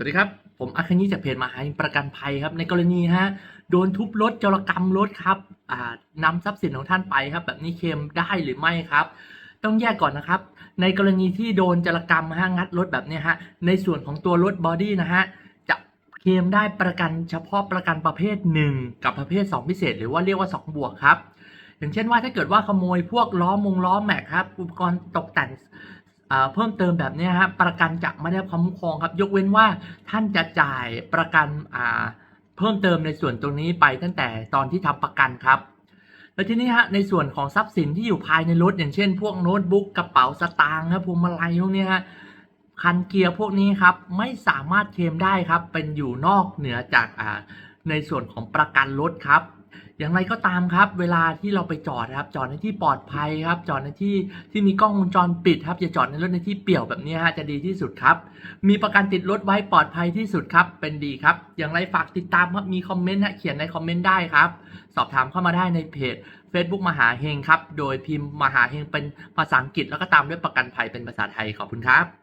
สวัสดีครับ ผมอาคานิจากเพจมหาหิงประกันภัยครับ ในกรณีฮะโดนทุบรถจรกรรมรถครับอ่านำทรัพย์สินของท่านไปครับ แบบนี้เคลมได้หรือไม่ครับ ต้องแยกก่อนนะครับ ในกรณีที่โดนจรกรรมฮะงัดรถแบบนี้ฮะในส่วนของตัวรถบอดี้นะฮะจะเคลมได้ประกันเฉพาะประกันประเภท 1 กับประเภท 2 พิเศษ หรือว่าเรียกว่า 2 บวกครับอย่างเช่นว่าถ้าเกิดว่าขโมยพวกล้อมงล้อแม็กครับอุปกรณ์ตกแต่ง เพิ่มเติมแบบนี้ยฮะประกันจะไม่ได้คุ้มครองครับ ยกเว้นว่าท่านจะจ่ายประกันเพิ่มเติมในส่วนตรงนี้ไปตั้งแต่ตอนที่ทำประกันครับ แล้วทีนี้ฮะในส่วนของทรัพย์สินที่อยู่ภายในรถอย่างเช่น พวกโน้ตบุ๊กกระเป๋าสตางค์ครับพวงมาลัยพวกนี้ฮะคันเกียร์พวกนี้ครับไม่สามารถเคลมได้ครับ เป็นอยู่นอกเหนือจากในส่วนของประกันรถครับ อย่างไรก็ตามครับ เวลาที่เราไปจอดครับ จอดในที่ปลอดภัยครับ จอดในที่ที่มีกล้องวงจรปิดครับอย่าจอดในรถในที่เปี่ยวแบบนี้ฮะจะดีที่สุดครับ มีประกันติดรถไว้ปลอดภัยที่สุดครับ เป็นดีครับ อย่างไรฝากติดตามครับมีคอมเมนต์ฮะเขียนในคอมเมนต์ได้ครับ สอบถามเข้ามาได้ในเพจ Facebook มหาเฮงครับ โดยพิมพ์มหาเฮงเป็นภาษาอังกฤษแล้วก็ตามด้วยประกันภัยเป็นภาษาไทยขอบคุณครับ